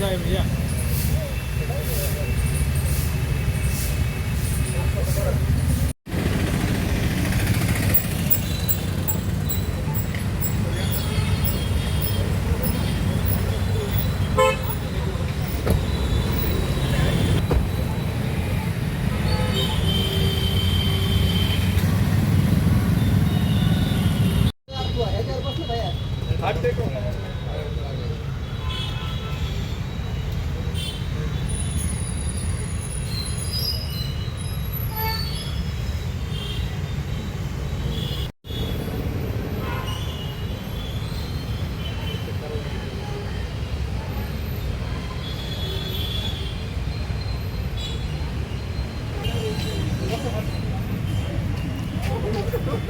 જાય भैया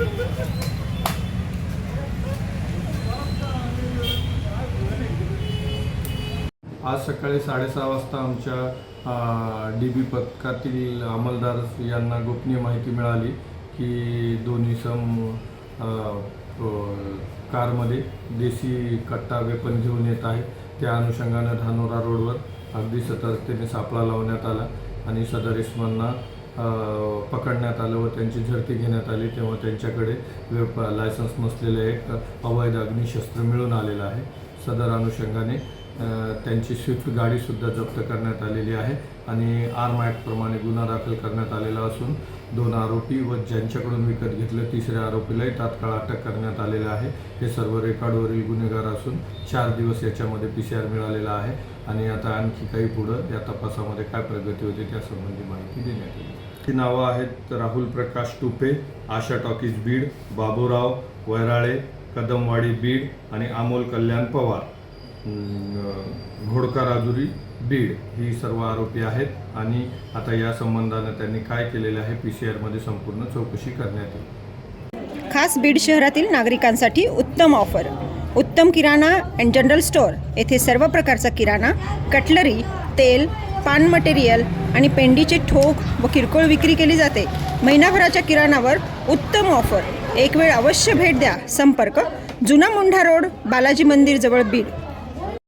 आज सकाळी साडेसहा वाजता आमच्या डी बी पथकातील अंमलदार यांना गोपनीय माहिती मिळाली की दोन्ही सम कारमध्ये देशी कट्टा वेपन घेऊन येत आहे त्या अनुषंगानं धानोरा रोडवर अगदी सतर्कतेने सापळा लावण्यात आला आणि सदर इसमांना पकडण्यात आलं व त्यांची झडती घेण्यात आली तेव्हा त्यांच्याकडे वेप लायसन्स नसलेलं एक अवैध अग्निशस्त्र मिळून आलेलं आहे. सदर अनुषंगाने त्यांची स्विफ्ट गाडीसुद्धा जप्त करण्यात आलेली आहे आणि आर्म ॲक्टप्रमाणे गुन्हा दाखल करण्यात आलेला असून दोन आरोपी व ज्यांच्याकडून विकत घेतलं तिसऱ्या आरोपीलाही तात्काळ अटक करण्यात आलेलं आहे. हे सर्व रेकॉर्डवरील गुन्हेगार असून चार दिवस याच्यामध्ये पी सी आर मिळालेला आहे आणि आता आणखी काही पुढं या तपासामध्ये काय प्रगती होते त्यासंबंधी माहिती देण्यात आली ती नावं आहेत राहुल प्रकाश टुपे आशा टॉकीज बीड बाबूराव वैराळे कदमवाडी बीड आणि अमोल कल्याण पवार. घोडका राजुरी बीड ही सर्व आरोपी आहेत. आणि आता या संबंधानं त्यांनी काय केलेलं आहे पी सी आरमध्ये संपूर्ण चौकशी करण्यात येईल. खास बीड शहरातील नागरिकांसाठी उत्तम ऑफर. उत्तम किराणा अँड जनरल स्टोअर येथे सर्व प्रकारचा किराणा कटलरी तेल पान मटेरियल आणि पेंडीचे ठोक व किरकोळ विक्री केली जाते. महिनाभराच्या किराणावर उत्तम ऑफर. एक वेळ अवश्य भेट द्या. संपर्क जुना मुंढा रोड बालाजी मंदिर जवळ बीड.